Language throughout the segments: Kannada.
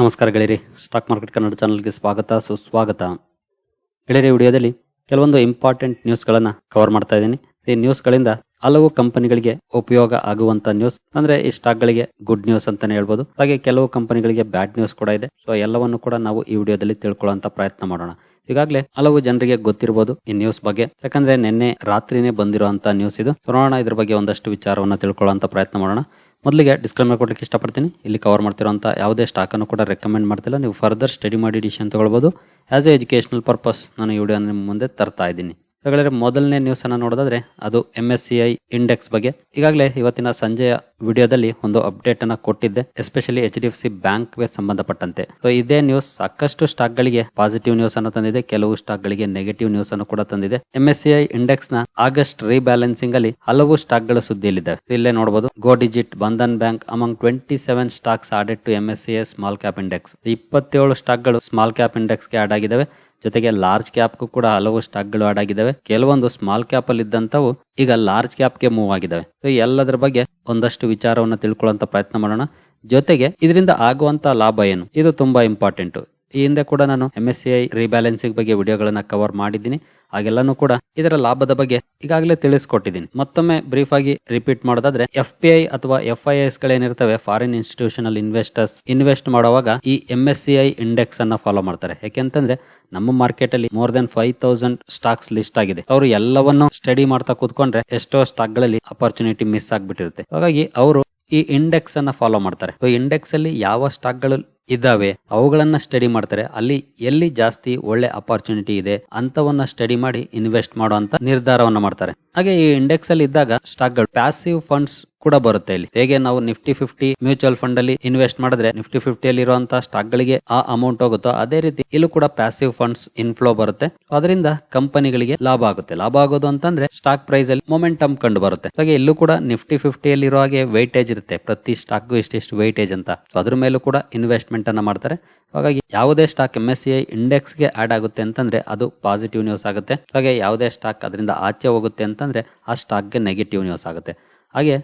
ನಮಸ್ಕಾರ ಗೆಳೆಯರಿ. ಸ್ಟಾಕ್ ಮಾರ್ಕೆಟ್ ಕನ್ನಡ ಚಾನಲ್ಗೆ ಸ್ವಾಗತ, ಸುಸ್ವಾಗತ. ಗೆಳೆಯರಿ ವಿಡಿಯೋದಲ್ಲಿ ಕೆಲವೊಂದು ಇಂಪಾರ್ಟೆಂಟ್ ನ್ಯೂಸ್ಗಳನ್ನು ಕವರ್ ಮಾಡ್ತಾ ಇದ್ದೀನಿ. ಈ ನ್ಯೂಸ್ಗಳಿಂದ ಹಲವು ಕಂಪನಿಗಳಿಗೆ ಉಪಯೋಗ ಆಗುವಂತ ನ್ಯೂಸ್ ಅಂದ್ರೆ ಈ ಸ್ಟಾಕ್ಗಳಿಗೆ ಗುಡ್ ನ್ಯೂಸ್ ಅಂತಾನೆ ಹೇಳ್ಬೋದು. ಹಾಗೆ ಕೆಲವು ಕಂಪನಿಗಳಿಗೆ ಬ್ಯಾಡ್ ನ್ಯೂಸ್ ಕೂಡ ಇದೆ. ಸೊ ಎಲ್ಲವನ್ನು ಕೂಡ ನಾವು ಈ ವಿಡಿಯೋದಲ್ಲಿ ತಿಳ್ಕೊಳ್ಳುವಂತ ಪ್ರಯತ್ನ ಮಾಡೋಣ. ಈಗಾಗಲೇ ಹಲವು ಜನರಿಗೆ ಗೊತ್ತಿರಬಹುದು ಈ ನ್ಯೂಸ್ ಬಗ್ಗೆ. ಯಾಕಂದ್ರೆ ನಿನ್ನೆ ರಾತ್ರಿನೇ ಬಂದಿರುವಂತ ನ್ಯೂಸ್ ಇದು. ನೋಡೋಣ, ಇದ್ರ ಬಗ್ಗೆ ಒಂದಷ್ಟು ವಿಚಾರವನ್ನ ತಿಳ್ಕೊಳ್ಳುವಂತ ಪ್ರಯತ್ನ ಮಾಡೋಣ. ಮೊದಲಿಗೆ ಡಿಸ್ಕ್ಲೈಮರ್ ಕೊಡ್ಲಿಕ್ಕೆ ಇಷ್ಟಪಡ್ತೀನಿ. ಇಲ್ಲಿ ಕವರ್ ಮಾಡ್ತಿರೋಂಥ ಯಾವುದೇ ಸ್ಟಾಕ್ ಅನ್ನು ಕೂಡ ರೆಕಮೆಂಡ್ ಮಾಡ್ತಿಲ್ಲ. ನೀವು ಫರ್ದರ್ ಸ್ಟಡಿ ಮಾಡಿ ಡಿಸಿಷನ್ ತಗೊಳ್ಬೋದು. ಆಸ್ ಎ ಎಜುಕೇಶನಲ್ ಪರ್ಪಸ್ ನಾನು ಈ ವಿಡಿಯೋ ನಿಮ್ಮ ಮುಂದೆ ತರ್ತಾ ಇದ್ದೀನಿ. ಹಾಗಾದ್ರೆ ಮೊದಲನೇ ನ್ಯೂಸ್ ಅನ್ನ ನೋಡೋದಾದ್ರೆ ಅದು ಎಂ ಎಸ್ ಇಂಡೆಕ್ಸ್ ಬಗ್ಗೆ. ಈಗಾಗಲೇ ಇವತ್ತಿನ ಸಂಜೆಯ ವಿಡಿಯೋದಲ್ಲಿ ಒಂದು ಅಪ್ಡೇಟ್ ಅನ್ನ ಕೊಟ್ಟಿದ್ದೆ especially H D F C ಬ್ಯಾಂಕ್ಗೆ ಸಂಬಂಧಪಟ್ಟಂತೆ. ಸೊ ಇದೇ ನ್ಯೂಸ್ ಸಾಕಷ್ಟು ಸ್ಟಾಕ್ ಗಳಿಗೆ ಪಾಸಿಟಿವ್ ನ್ಯೂಸ್ ಅನ್ನು ತಂದಿದೆ, ಕೆಲವು ಸ್ಟಾಕ್ ಗಳಿಗೆ ನೆಗೆಟಿವ್ ನ್ಯೂಸ್ ಅನ್ನು ಕೂಡ ತಂದಿದೆ. ಎಂ ಎಸ್ ಸಿ ಐ ಇಂಡೆಕ್ಸ್ನ ಆಗಸ್ಟ್ ರೀಬ್ಯಾಲೆನ್ಸಿಂಗ್ ಅಲ್ಲಿ ಹಲವು ಸ್ಟಾಕ್ಗಳು ಸುದ್ದಿಯಲ್ಲಿದ್ದಾವೆ. ಇಲ್ಲೇ ನೋಡಬಹುದು Go Digit Bandhan Bank among twenty seven stocks added to M S C I small cap index ಇಪ್ಪತ್ತೇಳು ಸ್ಟಾಕ್ಗಳು ಸ್ಮಾಲ್ ಕ್ಯಾಪ್ ಇಂಡೆಕ್ಸ್ಗೆ ಆಡ್ ಆಗಿದ್ದಾವೆ. ಜೊತೆಗೆ ಲಾರ್ಜ್ ಕ್ಯಾಪ್ ಕೂಡ ಹಲವು ಸ್ಟಾಕ್ಗಳು ಆಡ್ ಆಗಿದ್ದಾವೆ ಕೆಲವೊಂದು ಸ್ಮಾಲ್ ಕ್ಯಾಪ್ ಅಲ್ಲಿ ಇದ್ದಂತವು ಈಗ ಲಾರ್ಜ್ ಕ್ಯಾಪ್ಗೆ ಮೂವ್ ಆಗಿದ್ದಾವೆ ಸೊ ಎಲ್ಲದರ ಬಗ್ಗೆ ಒಂದಷ್ಟು ವಿಚಾರವನ್ನ ತಿಳ್ಕೊಳ್ಳುವಂತ ಪ್ರಯತ್ನ ಮಾಡೋಣ. ಜೊತೆಗೆ ಇದರಿಂದ ಆಗುವಂತ ಲಾಭ ಏನು? ಇದು ತುಂಬಾ ಇಂಪಾರ್ಟೆಂಟ್. ಈ ಹಿಂದೆ ಕೂಡ ನಾನು M S C I rebalancing ಬಗ್ಗೆ ವಿಡಿಯೋಗಳನ್ನ ಕವರ್ ಮಾಡಿದ್ದೀನಿ. ಹಾಗೆಲ್ಲಾನು ಕೂಡ ಇದರ ಲಾಭದ ಬಗ್ಗೆ ಈಗಾಗಲೇ ತಿಳಿಸ್ಕೊಟ್ಟಿದ್ದೀನಿ. ಮತ್ತೊಮ್ಮೆ ಬ್ರೀಫ್ ಆಗಿ ರಿಪೀಟ್ ಮಾಡೋದಾದ್ರೆ ಎಫ್ ಪಿ ಐ ಅಥವಾ ಎಫ್ ಐ ಎಸ್ ಗಳೇನಿರ್ತವೆ ಫಾರಿನ್ ಇನ್ಸ್ಟಿಟ್ಯೂಷನಲ್ ಇನ್ವೆಸ್ಟರ್ಸ್ ಇನ್ವೆಸ್ಟ್ ಮಾಡುವಾಗ ಈ M S C I index ಅನ್ನ ಫಾಲೋ ಮಾಡ್ತಾರೆ. ಯಾಕೆಂತಂದ್ರೆ ನಮ್ಮ ಮಾರ್ಕೆಟ್ ಅಲ್ಲಿ more than five thousand stocks list ಆಗಿದೆ. ಅವರು ಎಲ್ಲವನ್ನು ಸ್ಟಡಿ ಮಾಡ್ತಾ ಕೂತ್ಕೊಂಡ್ರೆ ಎಷ್ಟೋ ಸ್ಟಾಕ್ಗಳಲ್ಲಿ ಅಪರ್ಚುನಿಟಿ ಮಿಸ್ ಆಗ್ಬಿಟ್ಟಿರುತ್ತೆ. ಹಾಗಾಗಿ ಅವರು ಈ ಇಂಡೆಕ್ಸ್ ಅನ್ನ ಫಾಲೋ ಮಾಡ್ತಾರೆ. ಇಂಡೆಕ್ಸ್ ಅಲ್ಲಿ ಯಾವ ಸ್ಟಾಕ್ಗಳು ಇದ್ದಾವೆ, ಅವುಗಳನ್ನ ಸ್ಟಡಿ ಮಾಡ್ತಾರೆ, ಅಲ್ಲಿ ಎಲ್ಲಿ ಜಾಸ್ತಿ ಒಳ್ಳೆ ಅಪರ್ಚುನಿಟಿ ಇದೆ ಅಂತವನ್ನ ಸ್ಟಡಿ ಮಾಡಿ ಇನ್ವೆಸ್ಟ್ ಮಾಡುವಂತ ನಿರ್ಧಾರವನ್ನ ಮಾಡ್ತಾರೆ. ಹಾಗೆ ಈ ಇಂಡೆಕ್ಸ್ ಅಲ್ಲಿ ಇದ್ದಾಗ ಸ್ಟಾಕ್ಗಳು ಪ್ಯಾಸಿವ್ ಫಂಡ್ಸ್ ಕೂಡ ಬರುತ್ತೆ ಇಲ್ಲಿ. ಹೇಗೆ ನಾವು ನಿಫ್ಟಿ ಫಿಫ್ಟಿ ಮ್ಯೂಚುವಲ್ ಫಂಡ್ ಅಲ್ಲಿ ಇನ್ವೆಸ್ಟ್ ಮಾಡಿದ್ರೆ ನಿಫ್ಟಿ ಫಿಫ್ಟಿ ಅಲ್ಲಿ ಇರುವಂತಹ ಸ್ಟಾಕ್ ಗಳಿಗೆ ಆ ಅಮೌಂಟ್ ಹೋಗುತ್ತೋ ಅದೇ ರೀತಿ ಇಲ್ಲೂ ಕೂಡ ಪ್ಯಾಸಿವ್ ಫಂಡ್ಸ್ ಇನ್ಫ್ಲೋ ಬರುತ್ತೆ. ಅದರಿಂದ ಕಂಪನಿಗಳಿಗೆ ಲಾಭ ಆಗುತ್ತೆ. ಲಾಭ ಆಗೋದು ಅಂತಂದ್ರೆ ಸ್ಟಾಕ್ ಪ್ರೈಸ್ ಅಲ್ಲಿ ಮೊಮೆಂಟಮ್ ಕಂಡು ಬರುತ್ತೆ. ಹಾಗೆ ಇಲ್ಲೂ ಕೂಡ ನಿಫ್ಟಿ ಫಿಫ್ಟಿ ಅಲ್ಲಿ ಇರೋ ಹಾಗೆ ವೈಟೇಜ್ ಇರುತ್ತೆ. ಪ್ರತಿ ಸ್ಟಾಕ್ ಇಷ್ಟಿಷ್ಟು ವೈಟೇಜ್ ಅಂತ. ಸೊ ಅದ್ರ ಮೇಲೂ ಕೂಡ ಇನ್ವೆಸ್ಟ್ಮೆಂಟ್ ಅನ್ನ ಮಾಡ್ತಾರೆ. ಹಾಗಾಗಿ ಯಾವುದೇ stock M S C I ಇಂಡೆಕ್ಸ್ಗೆ add ಆಗುತ್ತೆ ಅಂತಂದ್ರೆ ಅದು ಪಾಸಿಟಿವ್ ನ್ಯೂಸ್ ಆಗುತ್ತೆ. ಹಾಗೆ ಯಾವುದೇ ಸ್ಟಾಕ್ ಅದರಿಂದ ಆಚೆ ಹೋಗುತ್ತೆ ಅಂತಂದ್ರೆ ಆ ಸ್ಟಾಕ್ಗೆ ನೆಗೆಟಿವ್ ನ್ಯೂಸ್ ಆಗುತ್ತೆ. ಹಾಗೆ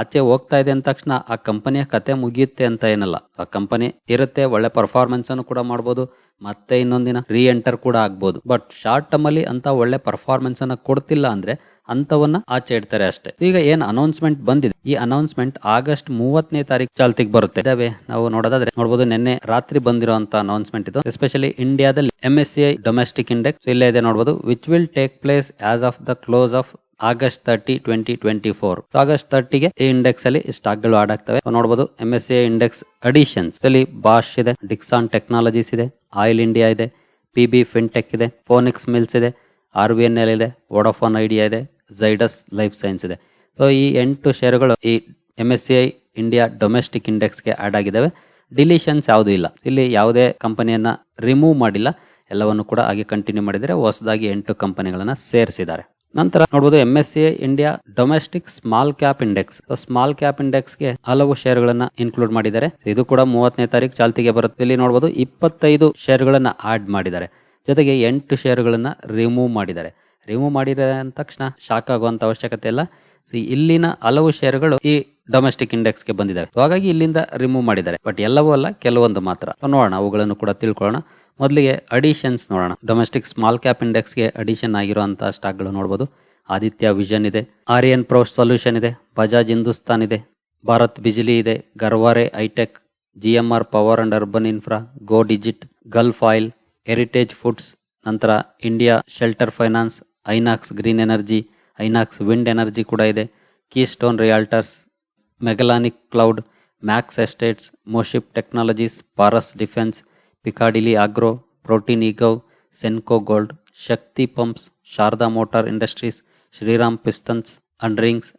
ಆಚೆ ಹೋಗ್ತಾ ಇದೆ ಅಂದ ತಕ್ಷಣ ಆ ಕಂಪನಿಯ ಕತೆ ಮುಗಿಯುತ್ತೆ ಅಂತ ಏನಲ್ಲ. ಆ ಕಂಪನಿ ಇರುತ್ತೆ, ಒಳ್ಳೆ ಪರ್ಫಾರ್ಮೆನ್ಸ್ ಅನ್ನು ಕೂಡ ಮಾಡ್ಬೋದು, ಮತ್ತೆ ಇನ್ನೊಂದಿನ ರೀ ಎಂಟರ್ ಕೂಡ ಆಗ್ಬೋದು. ಬಟ್ ಶಾರ್ಟ್ ಟರ್ಮ್ ಅಲ್ಲಿ ಅಂತ ಒಳ್ಳೆ ಪರ್ಫಾರ್ಮೆನ್ಸ್ ಅನ್ನ ಕೊಡ್ತಿಲ್ಲ ಅಂದ್ರೆ ಅಂತವನ್ನ ಆಚೆ ಇಡ್ತಾರೆ ಅಷ್ಟೇ. ಈಗ ಏನ್ ಅನೌನ್ಸ್ಮೆಂಟ್ ಬಂದಿದೆ? ಈ ಅನೌನ್ಸ್ಮೆಂಟ್ ಆಗಸ್ಟ್ ಮೂವತ್ತನೇ ತಾರೀಕು ಚಾಲ್ತಿಗೆ ಬರುತ್ತೆ. ಇದಾವೆ, ನಾವು ನೋಡೋದಾದ್ರೆ ನೋಡಬಹುದು ನಿನ್ನೆ ರಾತ್ರಿ ಬಂದಿರುವಂತ ಅನೌನ್ಸ್ಮೆಂಟ್ ಇದು. ಎಸ್ಪೆಷಲಿ ಇಂಡಿಯಾದಲ್ಲಿ M S C I domestic index ಇಲ್ಲೇ ಇದೆ ನೋಡಬಹುದು which will take place as of the close of August thirty twenty twenty four August ತರ್ಟಿಗೆ ಈ ಇಂಡೆಕ್ಸ್ ಅಲ್ಲಿ ಸ್ಟಾಕ್ಗಳು ಆಡ್ ಆಗ್ತವೆ ನೋಡಬಹುದು M S C index additions ಅಲ್ಲಿ ಬಾಶ್ ಇದೆ ಡಿಕ್ಸಾನ್ ಟೆಕ್ನಾಲಜೀಸ್ ಇದೆ ಆಯಿಲ್ ಇಂಡಿಯಾ ಇದೆ ಪಿ ಬಿ ಫಿನ್ಟೆಕ್ ಇದೆ ಫೋನಿಕ್ಸ್ ಮಿಲ್ಸ್ ಇದೆ ಆರ್ ವಿ ಎನ್ ಎಲ್ ಇದೆ ವೋಡಾಫೋನ್ ಐಡಿಯಾ ಇದೆ ಝೈಡಸ್ ಲೈಫ್ ಸೈನ್ಸ್ ಇದೆ. ಸೊ ಈ ಎಂಟು ಷೇರುಗಳು ಈ M S C I India domestic ಇಂಡೆಕ್ಸ್ಗೆ add ಆಗಿದ್ದಾವೆ. ಡಿಲಿಷನ್ಸ್ ಯಾವುದೂ ಇಲ್ಲ. ಇಲ್ಲಿ ಯಾವುದೇ ಕಂಪನಿಯನ್ನ ರಿಮೂವ್ ಮಾಡಿಲ್ಲ. ಎಲ್ಲವನ್ನು ಕೂಡ ಹಾಗೆ ಕಂಟಿನ್ಯೂ ಮಾಡಿದರೆ ಹೊಸದಾಗಿ ಎಂಟು ಕಂಪನಿಗಳನ್ನು ಸೇರಿಸಿದ್ದಾರೆ. ನಂತರ ನೋಡಬಹುದು M S C India domestic small cap index small cap ಇಂಡೆಕ್ಸ್ಗೆ ಹಲವು ಶೇರ್ಗಳನ್ನ ಇನ್ಕ್ಲೂಡ್ ಮಾಡಿದ್ದಾರೆ. ಇದು ಕೂಡ ಮೂವತ್ತನೇ ತಾರೀಕು ಚಾಲ್ತಿಗೆ ಬರುತ್ತೆ. ಇಲ್ಲಿ ನೋಡಬಹುದು ಇಪ್ಪತ್ತೈದು ಶೇರ್ಗಳನ್ನ ಆಡ್ ಮಾಡಿದ್ದಾರೆ. ಜೊತೆಗೆ ಎಂಟು ಷೇರುಗಳನ್ನ ರಿಮೂವ್ ಮಾಡಿದ್ದಾರೆ. ರಿಮೂವ್ ಮಾಡಿದ ತಕ್ಷಣ ಶಾಕ್ ಆಗುವಂತ ಅವಶ್ಯಕತೆ ಇಲ್ಲ. ಇಲ್ಲಿನ ಹಲವು ಷೇರುಗಳು ಈ ಡೊಮೆಸ್ಟಿಕ್ ಇಂಡೆಕ್ಸ್ಗೆ ಬಂದಿದ್ದಾವೆ. ಹಾಗಾಗಿ ಇಲ್ಲಿಂದ ರಿಮೂವ್ ಮಾಡಿದ್ದಾರೆ. ಬಟ್ ಎಲ್ಲವೂ ಅಲ್ಲ, ಕೆಲವೊಂದು ಮಾತ್ರ. ನೋಡೋಣ, ಅವುಗಳನ್ನು ಕೂಡ ತಿಳ್ಕೊಳ್ಳೋಣ. ಮೊದಲಿಗೆ ಅಡಿಷನ್ಸ್ ನೋಡೋಣ. ಡೊಮೆಸ್ಟಿಕ್ ಸ್ಮಾಲ್ ಕ್ಯಾಪ್ ಇಂಡೆಕ್ಸ್ಗೆ ಅಡಿಷನ್ ಆಗಿರುವಂತಹ ಸ್ಟಾಕ್ಗಳು ನೋಡಬಹುದು ಆದಿತ್ಯ ವಿಷನ್ ಇದೆ. ಆರ್ಯನ್ ಪ್ರೋ ಸೊಲ್ಯೂಷನ್ ಇದೆ. ಬಜಾಜ್ ಹಿಂದೂಸ್ತಾನ್ ಇದೆ. ಭಾರತ್ ಬಿಜಿಲಿ ಇದೆ. Garware hi tech G M R power and urban infra Go Digit Gulf Oil Heritage Foods ನಂತರ India Shelter Finance Inox Green Energy Inox Wind Energy ಕೂಡ ಇದೆ. Keystone Realtors, Magellanic Cloud, Max Estates, MosChip Technologies, Paras Defence, Piccadily Agro, Protean eGov Senco Gold, Shakti Pumps, Sharda Motor Industries, Shriram Pistons and Rings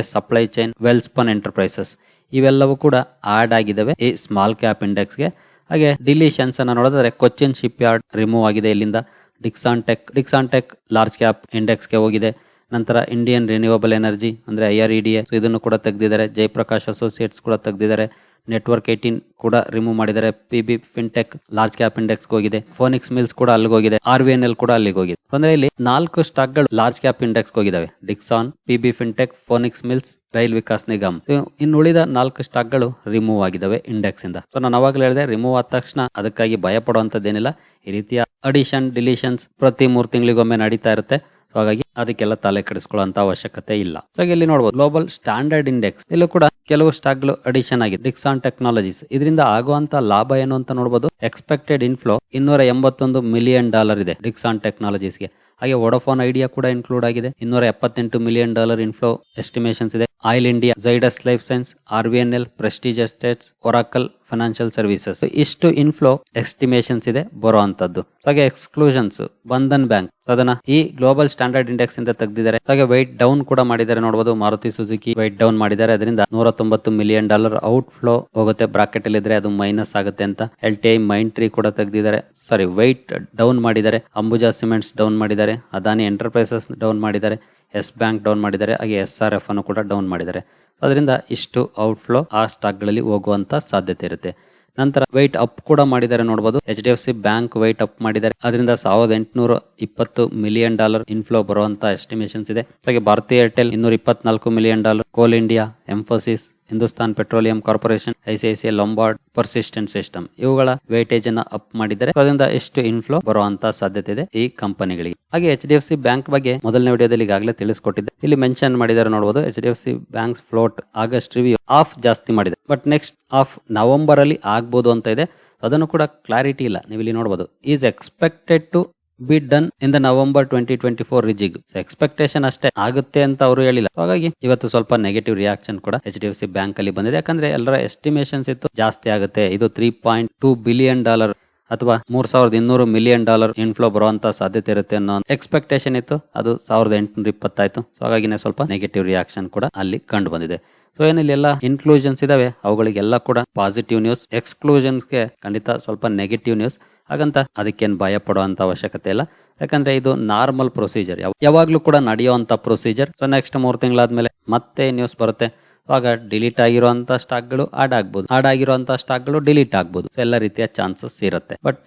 S supply chain, Welspun Enterprises. ಇವೆಲ್ಲವೂ ಕೂಡ ಆಡ್ ಆಗಿದ್ದಾವೆ ಈ ಸ್ಮಾಲ್ ಕ್ಯಾಪ್ ಇಂಡೆಕ್ಸ್ಗೆ. ಹಾಗೆ ಡಿಲಿಷನ್ಸ್ ಅನ್ನು ನೋಡಿದ್ರೆ ಕೊಚ್ಚಿನ್ ಶಿಪ್ ಯಾರ್ಡ್ ರಿಮೂವ್ ಆಗಿದೆ ಇಲ್ಲಿಂದ. Dixon tech Dixon tech large cap ಇಂಡೆಕ್ಸ್ಗೆ ಹೋಗಿದೆ. ನಂತರ ಇಂಡಿಯನ್ ರಿನ್ಯೂವಬಲ್ ಎನರ್ಜಿ ಅಂದ್ರೆ ಐ ಆರ್ ಇ ಡಿ ಇದನ್ನು ಕೂಡ ತೆಗೆದಿದ್ದಾರೆ. ಜಯಪ್ರಕಾಶ್ ಅಸೋಸಿಯೇಟ್ಸ್ ಕೂಡ ತೆಗೆದಿದ್ದಾರೆ. ನೆಟ್ವರ್ಕ್ ಏಟೀನ್ ಕೂಡ ರಿಮೂವ್ ಮಾಡಿದ್ದಾರೆ. P B fintech large cap index ಹೋಗಿದೆ. ಫೋನಿಕ್ಸ್ ಮಿಲ್ಸ್ ಕೂಡ ಅಲ್ಲಿಗೆ ಹೋಗಿದೆ. ಆರ್ ವಿ ಎನ್ ಎಲ್ ಕೂಡ ಅಲ್ಲಿಗೆ ಹೋಗಿದೆ. ಅಂದ್ರೆ ಇಲ್ಲಿ ನಾಲ್ಕು ಸ್ಟಾಕ್ಗಳು large cap index ಹೋಗಿದಾವೆ Dixon P B Fintech Phoenix Mills Rail Vikas Nigam. ಇನ್ನು ಉಳಿದ ನಾಲ್ಕು ಸ್ಟಾಕ್ಗಳು ರಿಮೂವ್ ಆಗಿದಾವೆ ಇಂಡೆಕ್ಸ್ ಇಂದ. ಸೊ ನಾನು ಅವಾಗಲೇ ಹೇಳಿದೆ ರಿಮೂವ್ ಆದ ತಕ್ಷಣ ಅದಕ್ಕಾಗಿ ಭಯ ಪಡುವಂತದ್ದೇನಿಲ್ಲ ಈ ರೀತಿಯ ಅಡಿಷನ್ ಡಿಲಿಷನ್ಸ್ ಪ್ರತಿ ಮೂರು ತಿಂಗಳಿಗೊಮ್ಮೆ ನಡೀತಾ ಇರುತ್ತೆ. ಹಾಗಾಗಿ ಅದಕ್ಕೆಲ್ಲ ತಲೆ ಕೆಡಿಸ್ಕೊಳ್ಳುವಂತ ಅವಶ್ಯಕತೆ ಇಲ್ಲ. ಸೊ ಇಲ್ಲಿ ನೋಡಬಹುದು ಗ್ಲೋಬಲ್ ಸ್ಟ್ಯಾಂಡರ್ಡ್ ಇಂಡೆಕ್ಸ್ ಇಲ್ಲೂ ಕೂಡ ಕೆಲವು ಸ್ಟಾಕ್ಗಳು ಅಡಿಷನ್ ಆಗಿದೆ. ಡಿಕ್ಸಾನ್ ಟೆಕ್ನಾಲಜೀಸ್ ಇದರಿಂದ ಆಗುವಂತ ಲಾಭ ಏನು ಅಂತ ನೋಡಬಹುದು ಎಕ್ಸ್ಪೆಕ್ಟೆಡ್ ಇನ್ಫ್ಲೋ ಇನ್ನೂರ ಎಂಬತ್ತೊಂದು ಮಿಲಿಯನ್ ಡಾಲರ್ ಇದೆ ಡಿಕ್ಸಾನ್ ಟೆಕ್ನಾಲಜೀಸ್ಗೆ ಹಾಗೆ ವೋಡಫೋನ್ ಐಡಿಯಾ ಕೂಡ ಇನ್ಕ್ಲೂಡ್ ಆಗಿದೆ. ಇನ್ನೂರ ಎಪ್ಪತ್ತೆಂಟು ಮಿಲಿಯನ್ ಡಾಲರ್ ಇನ್ಫ್ಲೋ ಎಸ್ಟಿಮೇಷನ್ಸ್ ಇದೆ. Oil India Zydus Life Science R V N L Prestige Estates Oracle Financial Services ಇಷ್ಟು ಇನ್ಫ್ಲೋ ಎಸ್ಟಿಮೇಷನ್ಸ್ ಇದೆ ಬರೋ ಅಂತದ್ದು ಹಾಗೆ ಎಕ್ಸ್ಕ್ಲೂಷನ್ಸ್ ಬಂಧನ್ ಬ್ಯಾಂಕ್ ಅದನ್ನ ಈ ಗ್ಲೋಬಲ್ ಸ್ಟ್ಯಾಂಡರ್ಡ್ ಇಂಡೆಕ್ಸ್ ಇಂದ ತೆಗೆದಿದ್ದಾರೆ. ಹಾಗೆ ವೈಟ್ ಡೌನ್ ಕೂಡ ಮಾಡಿದ್ದಾರೆ ನೋಡಬಹುದು ಮಾರುತಿ ಸುಜುಕಿ ವೈಟ್ ಡೌನ್ ಮಾಡಿದ್ದಾರೆ. ಅದರಿಂದ ನೂರ ತೊಂಬತ್ತು ಮಿಲಿಯನ್ ಡಾಲರ್ ಔಟ್ ಫ್ಲೋ ಹೋಗುತ್ತೆ. ಬ್ರಾಕೆಟ್ ಅಲ್ಲಿ ಇದ್ರೆ ಅದು ಮೈನಸ್ ಆಗುತ್ತೆ ಅಂತ. L T I Mindtree ಕೂಡ ತೆಗೆದಿದ್ದಾರೆ. ಸಾರಿ ವೈಟ್ ಡೌನ್ ಮಾಡಿದ್ದಾರೆ. ಅಂಬುಜಾ ಸಿಮೆಂಟ್ಸ್ ಡೌನ್ ಮಾಡಿದ್ದಾರೆ. ಅದಾನಿ ಎಂಟರ್ಪ್ರೈಸಸ್ ಡೌನ್ ಮಾಡಿದ್ದಾರೆ. ಎಸ್ ಬ್ಯಾಂಕ್ ಡೌನ್ ಮಾಡಿದ್ದಾರೆ. ಹಾಗೆ ಎಸ್ ಆರ್ ಎಫ್ ಅನ್ನು ಕೂಡ ಡೌನ್ ಮಾಡಿದ್ದಾರೆ. ಅದರಿಂದ ಇಷ್ಟು ಔಟ್ಫ್ಲೋ ಆ ಸ್ಟಾಕ್ಗಳಲ್ಲಿ ಹೋಗುವಂತ ಸಾಧ್ಯತೆ ಇರುತ್ತೆ. ನಂತರ ವೈಟ್ ಅಪ್ ಕೂಡ ಮಾಡಿದ್ದಾರೆ ನೋಡಬಹುದು H D F C bank weight up ಮಾಡಿದ್ದಾರೆ. ಅದರಿಂದ ಸಾವಿರದ ಎಂಟುನೂರ ಇಪ್ಪತ್ತು ಮಿಲಿಯನ್ ಡಾಲರ್ ಇನ್ಫ್ಲೋ ಬರುವಂತ ಎಸ್ಟಿಮೇಷನ್ಸ್ ಇದೆ. ಹಾಗೆ ಭಾರತೀಯ ಏರ್ಟೆಲ್ ಇನ್ನೂರ ಇಪ್ಪತ್ನಾಲ್ಕು million dollar Coal India Infosys Hindustan Petroleum Corporation, ICICI, Lombard Persistent System ಇವುಗಳ ವೇಟೇಜ್ ಅನ್ನ ಅಪ್ ಮಾಡಿದರೆ ಅದರಿಂದ ಎಷ್ಟು ಇನ್ಫ್ಲೋ ಬರುವಂತ ಸಾಧ್ಯತೆ ಇದೆ ಈ ಕಂಪನಿಗಳಿಗೆ. ಹಾಗೆ H D F C bank ಬಗ್ಗೆ ಮೊದಲನೇ ವಿಡಿಯೋದಲ್ಲಿ ಈಗಾಗಲೇ ತಿಳಿಸಿಕೊಟ್ಟಿದ್ದೆ. ಇಲ್ಲಿ ಮೆನ್ಷನ್ ಮಾಡಿದ್ದಾರೆ ನೋಡಬಹುದು H D F C bank float August review of ಜಾಸ್ತಿ ಮಾಡಿದೆ. ಬಟ್ ನೆಕ್ಸ್ಟ್ ಆಫ್ ನವೆಂಬರ್ ಅಲ್ಲಿ ಆಗ್ಬೋದು ಅಂತ ಇದೆ. ಅದನ್ನು ಕೂಡ ಕ್ಲಾರಿಟಿ ಇಲ್ಲ ನೀವು ಇಲ್ಲಿ ನೋಡಬಹುದು is expected to be done in the November twenty twenty four rejig expectation ಅಷ್ಟೇ ಆಗುತ್ತೆ ಅಂತ ಅವರು ಹೇಳಿಲ್ಲ. ಹಾಗಾಗಿ ಇವತ್ತು ಸ್ವಲ್ಪ ನೆಗೆಟಿವ್ ರಿಯಾಕ್ಷನ್ ಕೂಡ H D F C bank ಅಲ್ಲಿ ಬಂದಿದೆ. ಯಾಕಂದ್ರೆ ಎಲ್ಲರ ಎಸ್ಟಿಮೇಷನ್ಸ್ ಇತ್ತು ಜಾಸ್ತಿ ಆಗುತ್ತೆ. ಇದು three point two billion dollar ಅಥವಾ ಮೂರ್ ಸಾವಿರದ ಇನ್ನೂರು ಮಿಲಿಯನ್ ಡಾಲರ್ ಇನ್ಫ್ಲೋ ಬರುವಂತ ಸಾಧ್ಯತೆ ಇರುತ್ತೆ ಅನ್ನೋ ಎಕ್ಸ್ಪೆಕ್ಟೇಷನ್ ಇತ್ತು. ಅದು ಸಾವಿರದ ಎಂಟುನೂರ ಇಪ್ಪತ್ತಾಯ್ತು. ಸೊ ಹಾಗಾಗಿನೇ ಸ್ವಲ್ಪ ನೆಗೆಟಿವ್ ರಿಯಾಕ್ಷನ್ ಕೂಡ ಅಲ್ಲಿ ಕಂಡು ಬಂದಿದೆ. ಸೊ ಏನಿಲ್ಲ ಎಲ್ಲ ಇನ್ಕ್ಲೂಷನ್ಸ್ ಇದಾವೆ, ಅವುಗಳಿಗೆಲ್ಲ ಕೂಡ ಪಾಸಿಟಿವ್ ನ್ಯೂಸ್ ಎಕ್ಸ್ಕ್ಲೂಷನ್ಸ್ಗೆ ಖಂಡಿತ ಸ್ವಲ್ಪ ನೆಗೆಟಿವ್ ನ್ಯೂಸ್ ಹಾಗಂತ ಅದಕ್ಕೇನು ಭಯ ಪಡುವಂತ ಅವಶ್ಯಕತೆ ಇಲ್ಲ. ಯಾಕಂದ್ರೆ ಇದು ನಾರ್ಮಲ್ ಪ್ರೊಸೀಜರ್ ಯಾವಾಗ್ಲೂ ಕೂಡ ನಡೆಯುವಂತ ಪ್ರೊಸೀಜರ್ ಸೊ ನೆಕ್ಸ್ಟ್ ಮೂರು ತಿಂಗಳಾದ್ಮೇಲೆ ಮತ್ತೆ ನ್ಯೂಸ್ ಬರುತ್ತೆ. ಆಗ ಡಿಲೀಟ್ ಆಗಿರುವಂತ ಸ್ಟಾಕ್ಗಳು ಆಡ್ ಆಗ್ಬೋದು. ಆಡ್ ಆಗಿರುವಂತ ಸ್ಟಾಕ್ಗಳು ಡಿಲೀಟ್ ಆಗ್ಬೋದು. ಎಲ್ಲ ರೀತಿಯ ಚಾನ್ಸಸ್ ಇರುತ್ತೆ. ಬಟ್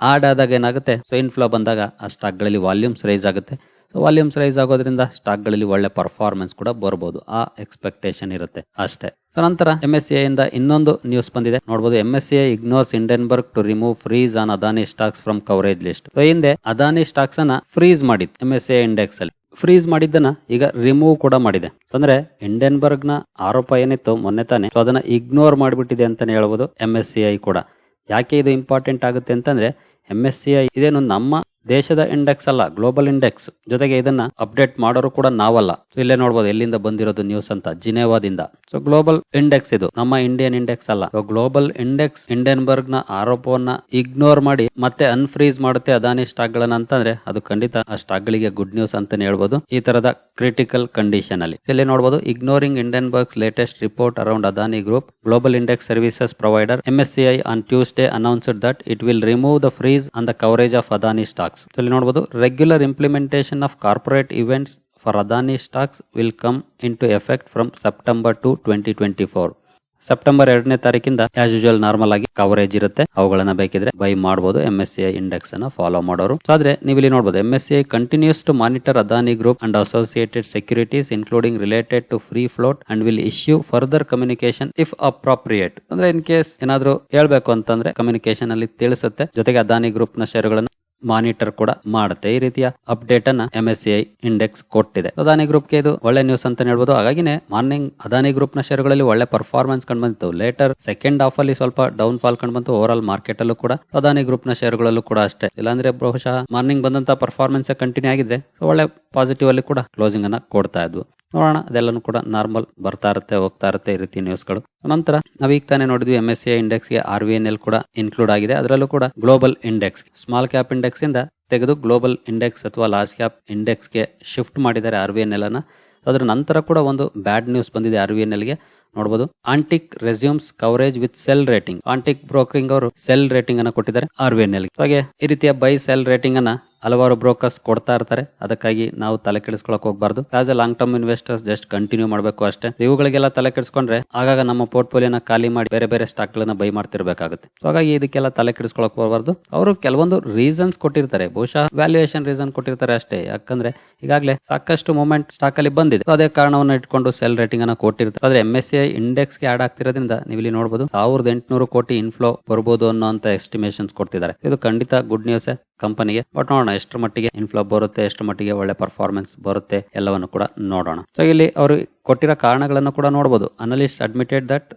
ಆಡ್ ಆದಾಗ ಏನಾಗುತ್ತೆ? ಸೊ ಇನ್ಫ್ಲೋ ಬಂದಾಗ ಆ ಸ್ಟಾಕ್ಗಳಲ್ಲಿ ವಾಲ್ಯೂಮ್ಸ್ ರೈಸ್ ಆಗುತ್ತೆ. ಸೊ ವಾಲ್ಯೂಮ್ಸ್ ರೈಸ್ ಆಗೋದ್ರಿಂದ ಸ್ಟಾಕ್ಗಳಲ್ಲಿ ಒಳ್ಳೆ ಪರ್ಫಾರ್ಮೆನ್ಸ್ ಕೂಡ ಬರ್ಬೋದು. ಆ ಎಕ್ಸ್ಪೆಕ್ಟೇಷನ್ ಇರುತ್ತೆ ಅಷ್ಟೇ. ಸೊ ನಂತರ ಎಂ ಎಸ್ ಇಂದ ಇನ್ನೊಂದು ನ್ಯೂಸ್ ಬಂದಿದೆ. ನೋಡಬಹುದು M S ignores Hindenburg to remove freeze on Adani stocks from coverage list so ಹಿಂದೆ ಅದಾನಿ ಸ್ಟಾಕ್ಸ್ ಅನ್ನ ಫ್ರೀಸ್ ಮಾಡಿತ್ತು ಎಂ ಇಂಡೆಕ್ಸ್ ಅಲ್ಲಿ. ಫ್ರೀಸ್ ಮಾಡಿದ್ದನ್ನ ಈಗ ರಿಮೂವ್ ಕೂಡ ಮಾಡಿದೆ. ಅಂದ್ರೆ ಇಂಡೆನ್ಬರ್ಗ್ನ ಆರೋಪ ಏನಿತ್ತು ಮೊನ್ನೆ ತಾನೆ ಅದನ್ನ ಇಗ್ನೋರ್ ಮಾಡಿಬಿಟ್ಟಿದೆ ಅಂತಾನೆ ಹೇಳ್ಬೋದು ಎಂ ಕೂಡ. ಯಾಕೆ ಇದು ಇಂಪಾರ್ಟೆಂಟ್ ಆಗುತ್ತೆ ಅಂತಂದ್ರೆ ಎಂ ಎಸ್ ಸಿ ಐ ಇದೇನು ನಮ್ಮ ದೇಶದ ಇಂಡೆಕ್ಸ್ ಅಲ್ಲ ಗ್ಲೋಬಲ್ ಇಂಡೆಕ್ಸ್ ಜೊತೆಗೆ ಇದನ್ನ ಅಪ್ಡೇಟ್ ಮಾಡೋರು ಕೂಡ ನಾವಲ್ಲ. ಇಲ್ಲೇ ನೋಡಬಹುದು ಎಲ್ಲಿಂದ ಬಂದಿರೋದು ನ್ಯೂಸ್ ಅಂತ, ಜಿನೇವಾದಿಂದ. ಸೊ ಗ್ಲೋಬಲ್ ಇಂಡೆಕ್ಸ್ ಇದು. ನಮ್ಮ ಇಂಡಿಯನ್ ಇಂಡೆಕ್ಸ್ ಅಲ್ಲ. ಗ್ಲೋಬಲ್ ಇಂಡೆಕ್ಸ್ ಇಂಡಿಯನ್ಬರ್ಗ್ನ ಆರೋಪವನ್ನ ಇಗ್ನೋರ್ ಮಾಡಿ, ಮತ್ತೆ ಅನ್ಫ್ರೀಸ್ ಮಾಡುತ್ತೆ ಅದಾನಿ ಸ್ಟಾಕ್ ಗಳನ್ನ ಅಂತಂದ್ರೆ, ಅದು ಖಂಡಿತ ಆ ಸ್ಟಾಕ್ ಗಳಿಗೆ ಗುಡ್ ನ್ಯೂಸ್ ಅಂತಾನೆ ಹೇಳ್ಬೋದು. ಈ ತರದ ಕ್ರಿಟಿಕಲ್ ಕಂಡೀಷನ್ ಅಲ್ಲಿ. ಇಲ್ಲಿ ನೋಡಬಹುದು ignoring Hindenburg's latest report around Adani group global index services provider MSCI on Tuesday announced that it will remove the freeze on the coverage of Adani stocks ಇಲ್ಲಿ ನೋಡಬಹುದು regular implementation of corporate events for Adani stocks will come into effect from September two twenty twenty four September ಎರಡನೇ ತಾರೀಕಿಂದ ಆಸ್ ಯೂಶುವಲ್ ನಾರ್ಮಲ್ ಆಗಿ ಕವರೇಜ್ ಇರುತ್ತೆ. ಅವುಗಳನ್ನ ಬೇಕಿದ್ರೆ ಬೈ ಮಾಡಬಹುದು ಎಸ್ ಸಿ ಇಂಡೆಕ್ಸ್ ಅನ್ನ ಫಾಲೋ ಮಾಡೋರು. ಆದ್ರೆ ನೀವು ಇಲ್ಲಿ ನೋಡಬಹುದು S C continues to monitor Adani group and associated securities including related to free float and will issue further communication if appropriate ಅಂದ್ರೆ ಇನ್ ಕೇಸ್ ಏನಾದ್ರು ಹೇಳ್ಬೇಕು ಅಂತಂದ್ರೆ ಕಮ್ಯುನಿಕೇಶನ್ ಅಲ್ಲಿ ತಿಳಿಸುತ್ತೆ. ಜೊತೆಗೆ ಅದಾನಿ ಗ್ರೂಪ್ನ ಷೇರುಗಳನ್ನ ಮಾನಿಟರ್ ಕೂಡ ಮಾಡುತ್ತೆ. ಈ ರೀತಿಯ ಅಪ್ಡೇಟ್ ಅನ್ನ M S C I index ಕೊಟ್ಟಿದೆ. ಅದಾನಿ ಗ್ರೂಪ್ಗೆ ಇದು ಒಳ್ಳೆ ನ್ಯೂಸ್ ಅಂತ ಹೇಳ್ಬೋದು. ಹಾಗಾಗಿನೇ ಮಾರ್ನಿಂಗ್ ಅದಾನಿ ಗ್ರೂಪ್ನ ಷೇರುಗಳಲ್ಲಿ ಒಳ್ಳೆ ಪರ್ಫಾರ್ಮೆನ್ಸ್ ಕಂಡು ಬಂತು ಲೇಟರ್ ಸೆಕೆಂಡ್ ಹಾಫ್ ಅಲ್ಲಿ ಸ್ವಲ್ಪ ಡೌನ್ ಫಾಲ್ ಕಂಡು ಬಂತು. ಓವರ್ ಆಲ್ ಮಾರ್ಕೆಟ್ ಅಲ್ಲೂ ಕೂಡ ಅದಾನಿ ಗ್ರೂಪ್ನ ಷೇರುಗಳಲ್ಲೂ ಕೂಡ ಅಷ್ಟೇ. ಇಲ್ಲಾಂದ್ರೆ ಬಹುಶಃ ಮಾರ್ನಿಂಗ್ ಬಂದಂತ ಪರ್ಫಾರ್ಮೆನ್ಸ್ ಕಂಟಿನ್ಯೂ ಆಗಿದ್ರೆ ಒಳ್ಳೆ ಪಾಸಿಟಿವ್ ಅಲ್ಲಿ ಕೂಡ ಕ್ಲೋಸಿಂಗ್ ಅನ್ನ ಕೊಡ್ತಾ ಇದ್ವು. ನೋಡೋಣ. ಅದೆಲ್ಲನೂ ಕೂಡ ನಾರ್ಮಲ್ ಬರ್ತಾ ಇರುತ್ತೆ, ಹೋಗ್ತಾ ಇರುತ್ತೆ ಈ ರೀತಿ ನ್ಯೂಸ್ಗಳು ನಂತರ ನಾವೀಗ ತಾನೇ ನೋಡಿದ್ವಿ ಎಂ ಎಸ್ ಸಿ ಇಂಡೆಕ್ಸ್ಗೆ ಆರ್ ವಿ ಎನ್ ಎಲ್ ಕೂಡ ಇನ್ಕ್ಲೂಡ್ ಆಗಿದೆ. ಅದರಲ್ಲೂ ಕೂಡ global index small cap index ಇಂದ ತೆಗೆದು ಗ್ಲೋಬಲ್ ಇಂಡೆಕ್ಸ್ ಅಥವಾ ಲಾರ್ಜ್ ಕ್ಯಾಪ್ ಇಂಡೆಕ್ಸ್ಗೆ ಶಿಫ್ಟ್ ಮಾಡಿದ್ದಾರೆ ಆರ್ ವಿ ಎನ್ ಎಲ್ ಅನ್ನ. ಅದರ ನಂತರ ಕೂಡ ಒಂದು ಬ್ಯಾಡ್ ನ್ಯೂಸ್ ಬಂದಿದೆ ಆರ್ ವಿ ಎನ್ ಎಲ್ಗೆ ನೋಡಬಹುದು antique resumes coverage with sell rating antique broking ಅವರು ಸೆಲ್ ರೇಟಿಂಗ್ ಅನ್ನ ಕೊಟ್ಟಿದ್ದಾರೆ ಆರ್ ವಿ ಎನ್ ಎಲ್ ಹಾಗೆ ಈ ರೀತಿಯ ಬೈ ಸೆಲ್ ರೇಟಿಂಗ್ ಅನ್ನ ಹಲವಾರು ಬ್ರೋಕರ್ಸ್ ಕೊಡ್ತಾ ಇರ್ತಾರೆ. ಅದಕ್ಕಾಗಿ ನಾವು ತಲೆ ಕೆಡಿಸ್ಕೊಳಕ್ ಹೋಗಬಾರ್ದು. As a long term investors just continue ಮಾಡಬೇಕು ಅಷ್ಟೇ. ಇವುಗಳಿಗೆಲ್ಲ ತಲೆ ಕೆಡಿಸ್ಕೊಂಡ್ರೆ ಆಗಾಗ ನಮ್ಮ ಪೋರ್ಟ್ಫೋಲಿಯೋನ ಖಾಲಿ ಮಾಡಿ ಬೇರೆ ಬೇರೆ ಸ್ಟಾಕ್ ಗಳನ್ನ ಬೈ ಮಾಡ್ತಿರ್ಬೇಕಾಗುತ್ತೆ ಹಾಗಾಗಿ ಇದಕ್ಕೆಲ್ಲ ತಲೆ ಕೆಡಿಸ್ಕೊಳಕ್ ಹೋಗಬಾರ್ದು. ಅವರು ಕೆಲವೊಂದು ರೀಸನ್ಸ್ ಕೊಟ್ಟಿರ್ತಾರೆ. ಬಹುಶಃ ವ್ಯಾಲ್ಯೂಯೇಷನ್ ರೀಸನ್ ಕೊಟ್ಟಿರ್ತಾರೆ ಅಷ್ಟೇ. ಯಾಕಂದ್ರೆ ಈಗಾಗಲೇ ಸಾಕಷ್ಟು ಮೂಮೆಂಟ್ ಸ್ಟಾಕ್ ಅಲ್ಲಿ ಬಂದಿದೆ ಅದೇ ಕಾರಣವನ್ನು ಇಟ್ಕೊಂಡು ಸೆಲ್ ರೇಟಿಂಗ್ ಅನ್ನ ಕೊಟ್ಟಿರ್ತಾರೆ. ಆದ್ರೆ ಎಂ ಎಸ್ ಸಿ ಇಂಡೆಕ್ಸ್ಗೆ ಆಡ್ ಆಗ್ತಿರೋದ್ರಿಂದ ನೀವು ಇಲ್ಲಿ ನೋಡಬಹುದು ಸಾವಿರದ ಎಂಟುನೂರು ಕೋಟಿ ಇನ್ಫ್ಲೋ ಬರಬಹುದು ಅನ್ನೋ ಅಂತ ಎಸ್ಟಿಮೇಷನ್ಸ್ ಕೊಡ್ತಿದ್ದಾರೆ. ಇದು ಖಂಡಿತ ಗುಡ್ ನ್ಯೂಸ್ ಕಂಪನಿಗೆ. ಬಟ್ ನೋಡೋಣ, ಎಷ್ಟರ ಮಟ್ಟಿಗೆ ಇನ್ಫ್ಲೋ ಬರುತ್ತೆ, ಎಷ್ಟರ ಮಟ್ಟಿಗೆ ಒಳ್ಳೆ ಪರ್ಫಾರ್ಮೆನ್ಸ್ ಬರುತ್ತೆ, ಎಲ್ಲವನ್ನು ಕೂಡ ನೋಡೋಣ. ಸೊ ಇಲ್ಲಿ ಅವರು ಕೊಟ್ಟಿರೋ ಕಾರಣಗಳನ್ನು ಕೂಡ ನೋಡಬಹುದು analyst admitted that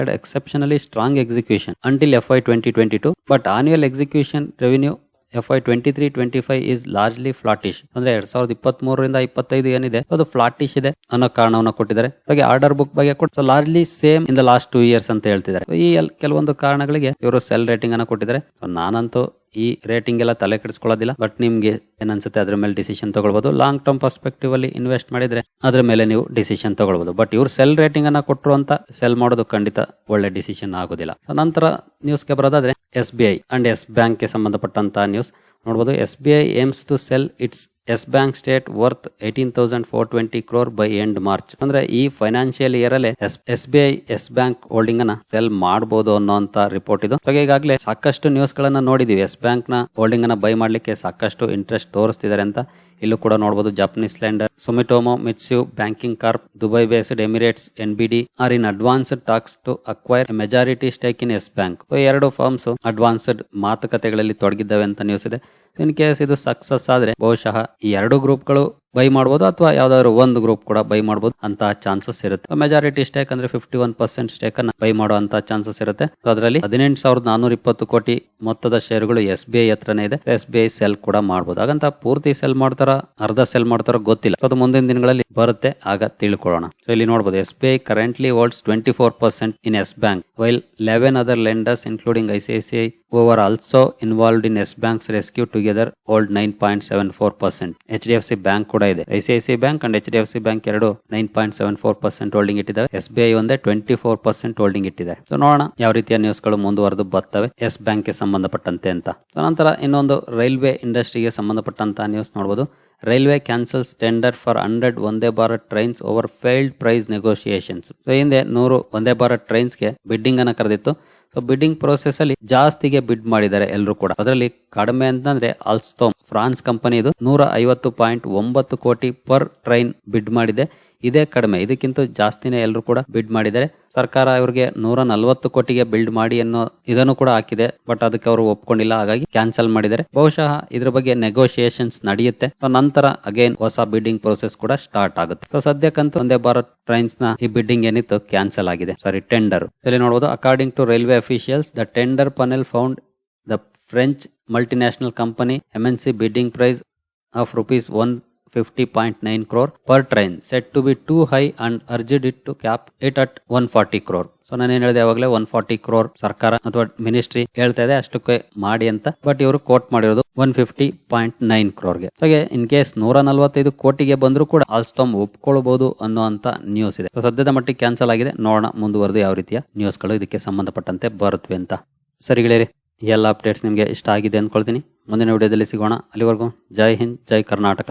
L exceptionally strong execution until F Y twenty twenty two but annual execution revenue F Y twenty three twenty five is largely flattish ಅಂದ್ರೆ ಎರಡ್ ಸಾವಿರದ ಇಪ್ಪತ್ತ್ ಮೂರರಿಂದ ಇಪ್ಪತ್ತೈದು ಏನಿದೆ, ಅದು ಫ್ಲಾಟಿಶ್ ಇದೆ ಅನ್ನೋ ಕಾರಣವನ್ನು ಕೊಟ್ಟಿದ್ದಾರೆ. ಹಾಗೆ ಆರ್ಡರ್ ಬುಕ್ ಬಗ್ಗೆ ಕೂಡ largely same in the last two years ಅಂತ ಹೇಳ್ತಿದ್ದಾರೆ. ಈ ಕೆಲವೊಂದು ಕಾರಣಗಳಿಗೆ ಇವರು ಸೆಲ್ ರೇಟಿಂಗ್ ಅನ್ನ ಕೊಟ್ಟಿದ್ದಾರೆ. ನಾನಂತೂ ಈ ರೇಟಿಂಗ್ ಎಲ್ಲ ತಲೆ ಕೆಡಿಸ್ಕೊಳ್ಳೋದಿಲ್ಲ ಬಟ್ ನಿಮ್ಗೆ ಏನನ್ಸುತ್ತೆ ಅದ್ರ ಮೇಲೆ ಡಿಸಿಷನ್ ತಗೊಳ್ಬಹುದು ಲಾಂಗ್ ಟರ್ಮ್ ಪರ್ಸ್ಪೆಕ್ಟಿವ್ ಅಲ್ಲಿ ಇನ್ವೆಸ್ಟ್ ಮಾಡಿದ್ರೆ ಅದ್ರ ಮೇಲೆ ನೀವು ಡಿಸಿಷನ್ ತಗೊಳ್ಬಹುದು ಬಟ್ ಇವ್ರು ಸೆಲ್ ರೇಟಿಂಗ್ ಅನ್ನ ಕೊಟ್ಟರು ಅಂತ ಸೆಲ್ ಮಾಡೋದು ಖಂಡಿತ ಒಳ್ಳೆ ಡಿಸಿಷನ್ ಆಗೋದಿಲ್ಲ. ಸೊ ನಂತರ ನ್ಯೂಸ್ಗೆ ಬರೋದಾದ್ರೆ S B I and Yes ಬ್ಯಾಂಕ್ಗೆ ಸಂಬಂಧಪಟ್ಟಂತ ನ್ಯೂಸ್ ನೋಡಬಹುದು S B I aims to sell its Yes bank stake worth eighteen thousand four twenty crore by end March ಅಂದ್ರೆ ಈ ಫೈನಾನ್ಷಿಯಲ್ ಇಯರ್ ಅಲ್ಲಿ S B I Yes bank holding ಅನ್ನ ಸೆಲ್ ಮಾಡಬಹುದು ಅನ್ನೋಂತ ರಿಪೋರ್ಟ್ ಇದು. ಈಗಾಗಲೇ ಸಾಕಷ್ಟು ನ್ಯೂಸ್ ಗಳನ್ನ ನೋಡಿದೀವಿ. ಎಸ್ ಬ್ಯಾಂಕ್ನ ಹೋಲ್ಡಿಂಗ್ ಅನ್ನ ಬೈ ಮಾಡ್ಲಿಕ್ಕೆ ಸಾಕಷ್ಟು ಇಂಟ್ರೆಸ್ಟ್ ತೋರಿಸ್ತಿದ್ದಾರೆ ಅಂತ ಇಲ್ಲೂ ಕೂಡ ನೋಡಬಹುದು Japanese lender Sumitomo Mitsui banking corp Dubai based Emirates N B D are in advanced talks to acquire majority stake in yes bank ಎರಡು ಫರ್ಮ್ಸ್ ಅಡ್ವಾನ್ಸ್ಡ್ ಮಾತುಕತೆಗಳಲ್ಲಿ ತೊಡಗಿದ್ದಾವೆ ಅಂತ ನ್ಯೂಸ್ ಇದೆ. ಇನ್ ಕೇಸ್ ಇದು ಸಕ್ಸಸ್ ಆದ್ರೆ ಬಹುಶಃ ಈ ಎರಡು ಗ್ರೂಪ್ಗಳು ಬೈ ಮಾಡಬಹುದು ಅಥವಾ ಯಾವ್ದಾದ್ರು ಒಂದು ಗ್ರೂಪ್ ಕೂಡ ಬೈ ಮಾಡಬಹುದು ಅಂತ ಚಾನ್ಸಸ್ ಇರುತ್ತೆ. ಮೆಜಾರಿಟಿ ಸ್ಟೇಕ್ ಅಂದ್ರೆ ಫಿಫ್ಟಿ ಒನ್ ಪರ್ಸೆಂಟ್ ಸ್ಟೇಕ್ ಅನ್ನ ಬೈ ಮಾಡುವಂತ ಚಾನ್ಸಸ್ ಇರುತ್ತೆ. ಅದರಲ್ಲಿ ಹದಿನೆಂಟು ಸಾವಿರದ ನಾನೂರ ಇಪ್ಪತ್ತು ಕೋಟಿ ಮೊತ್ತದ ಶೇರ್ಗಳು ಎಸ್ ಬಿ ಐ ಹತ್ರನೇ ಇದೆ. ಎಸ್ ಬಿ ಐ ಸೆಲ್ ಕೂಡ ಮಾಡಬಹುದು ಹಾಗಂತ ಪೂರ್ತಿ ಸೆಲ್ ಮಾಡ್ತಾರ, ಅರ್ಧ ಸೆಲ್ ಮಾಡ್ತಾರ ಗೊತ್ತಿಲ್ಲ. ಅದು ಮುಂದಿನ ದಿನಗಳಲ್ಲಿ ಬರುತ್ತೆ. ಆಗ ತಿಳ್ಕೊಳ್ಳೋಣ. ಸೊ ಇಲ್ಲಿ ನೋಡಬಹುದು S B I currently holds twenty four percent in Yes bank while eleven other lenders including I C I C I over also involved in Yes bank's rescue together hold nine point seven four percent H D F C bank ಕೂಡ ಇದೆ. I bank and H D F C bank ಎರಡು nine point seven four percent holding ಇಟ್ಟಿದ್ದಾರೆ ಎಸ್ ಬಿ ಐ ಒಂದೇ ಟ್ವೆಂಟಿ ಫೋರ್ ಪರ್ಸೆಂಟ್ ಹೋಲ್ಡಿಂಗ್ ಇಟ್ಟಿದೆ. ಸೊ ನೋಡೋಣ ಯಾವ ರೀತಿಯ ನ್ಯೂಸ್ಗಳು ಮುಂದುವರೆದು ಬರ್ತವೆ. ಎಸ್ ಬ್ಯಾಂಕ್ಗೆ ಸಂಬಂಧಪಟ್ಟಂತೆ ಅಂತ. ನಂತರ ಇನ್ನೊಂದು ರೈಲ್ವೆ ಇಂಡಸ್ಟ್ರಿಗೆ ಸಂಬಂಧಪಟ್ಟಂತ ನ್ಯೂಸ್ ನೋಡಬಹುದು railway cancels tender for hundred Vande Bharat trains over failed price negotiations. So ಹಿಂದೆ ನೂರು ಒಂದೇ ಭಾರತ್ ಟ್ರೈನ್ಸ್ಗೆ ಬಿಡ್ಡಿಂಗ್ ಅನ್ನ ಕರೆದಿತ್ತು. ಸೊ ಬಿಡ್ಡಿಂಗ್ ಪ್ರೋಸೆಸ್ ಅಲ್ಲಿ ಜಾಸ್ತಿಗೆ ಬಿಡ್ ಮಾಡಿದ್ದಾರೆ ಎಲ್ಲರೂ ಕೂಡ. ಅದರಲ್ಲಿ ಕಡಿಮೆ ಅಂತಂದ್ರೆ ಅಲ್ಸ್ತೋಮ್ ಫ್ರಾನ್ಸ್ ಕಂಪನಿ ಇದು ನೂರ ಐವತ್ತು ಪಾಯಿಂಟ್ ಒಂಬತ್ತು ಕೋಟಿ ಪರ್ ಟ್ರೈನ್ ಬಿಡ್ ಮಾಡಿದೆ. ಇದೇ ಕಡಿಮೆ. ಇದಕ್ಕಿಂತ ಜಾಸ್ತಿನೇ ಎಲ್ಲರೂ ಕೂಡ ಬಿಡ್ ಮಾಡಿದ್ದಾರೆ. ಸರ್ಕಾರ ಇವರಿಗೆ ನೂರ ನಲ್ವತ್ತು ಕೋಟಿಗೆ ಬಿಲ್ಡ್ ಮಾಡಿ ಅನ್ನೋ ಇದನ್ನು ಕೂಡ ಹಾಕಿದೆ. ಬಟ್ ಅದಕ್ಕೆ ಅವರು ಒಪ್ಕೊಂಡಿಲ್ಲ. ಹಾಗಾಗಿ ಕ್ಯಾನ್ಸಲ್ ಮಾಡಿದ್ದಾರೆ. ಬಹುಶಃ ಇದ್ರ ಬಗ್ಗೆ ನೆಗೋಷಿಯೇಷನ್ಸ್ ನಡೆಯುತ್ತೆ. ನಂತರ ಅಗೇನ್ ಹೊಸ ಬಿಡ್ಡಿಂಗ್ ಪ್ರೋಸೆಸ್ ಕೂಡ ಸ್ಟಾರ್ಟ್ ಆಗುತ್ತೆ. ಸೊ ಸದ್ಯಕ್ಕಂತೂ ಒಂದೇ ಭಾರತ್ ಟ್ರೈನ್ಸ್ನ ಈ ಬಿಡ್ಡಿಂಗ್ ಏನಿತ್ತು? ಕ್ಯಾನ್ಸಲ್ ಆಗಿದೆ. ಸಾರಿ ಟೆಂಡರ್ ಇಲ್ಲಿ ನೋಡಬಹುದು according to railway officials the tender panel found the French multinational company MNC bidding price of rupees one fifty point nine crore per train set to be too high and urged it to cap it at one forty crore so ನಾನು ಏನ್ ಹೇಳಿದೆ ಯಾವಾಗಲೇ ಒನ್ ಫಾರ್ಟಿ ಕ್ರೋರ್ ಸರ್ಕಾರ ಅಥವಾ ಮಿನಿಸ್ಟ್ರಿ ಹೇಳ್ತಾ ಇದೆ ಅಷ್ಟಕ್ಕೆ ಮಾಡಿ ಅಂತ. ಬಟ್ ಇವರು ಕೋಟ್ ಮಾಡಿರೋದು ಒನ್ ಫಿಫ್ಟಿ ಪಾಯಿಂಟ್ ನೈನ್ ಕ್ರೋರ್ಗೆ ಹಾಗೆ ಇನ್ ಕೇಸ್ ನೂರ ನಲವತ್ತೈದು ಕೋಟಿಗೆ ಬಂದರೂ ಕೂಡ ಆಲ್ಸ್ಟಾಮ್ ಒಪ್ಕೊಳ್ಬಹುದು ಅನ್ನುವಂತ ನ್ಯೂಸ್ ಇದೆ. ಸದ್ಯದ ಮಟ್ಟಿಗೆ ಕ್ಯಾನ್ಸಲ್ ಆಗಿದೆ. ನೋಡೋಣ ಮುಂದುವರೆದು ಯಾವ ರೀತಿಯ ನ್ಯೂಸ್ಗಳು ಇದಕ್ಕೆ ಸಂಬಂಧಪಟ್ಟಂತೆ ಬರುತ್ತವೆ ಅಂತ. ಸರಿ ಗೆಳೆಯರಿ, ಈ ಎಲ್ಲ ಅಪ್ಡೇಟ್ಸ್ ನಿಮಗೆ ಇಷ್ಟ ಆಗಿದೆ ಅಂದ್ಕೊಳ್ತೀನಿ ಮುಂದಿನ ವಿಡಿಯೋದಲ್ಲಿ ಸಿಗೋಣ. ಅಲ್ಲಿವರೆಗೂ ಜೈ ಹಿಂದ್, ಜೈ ಕರ್ನಾಟಕ.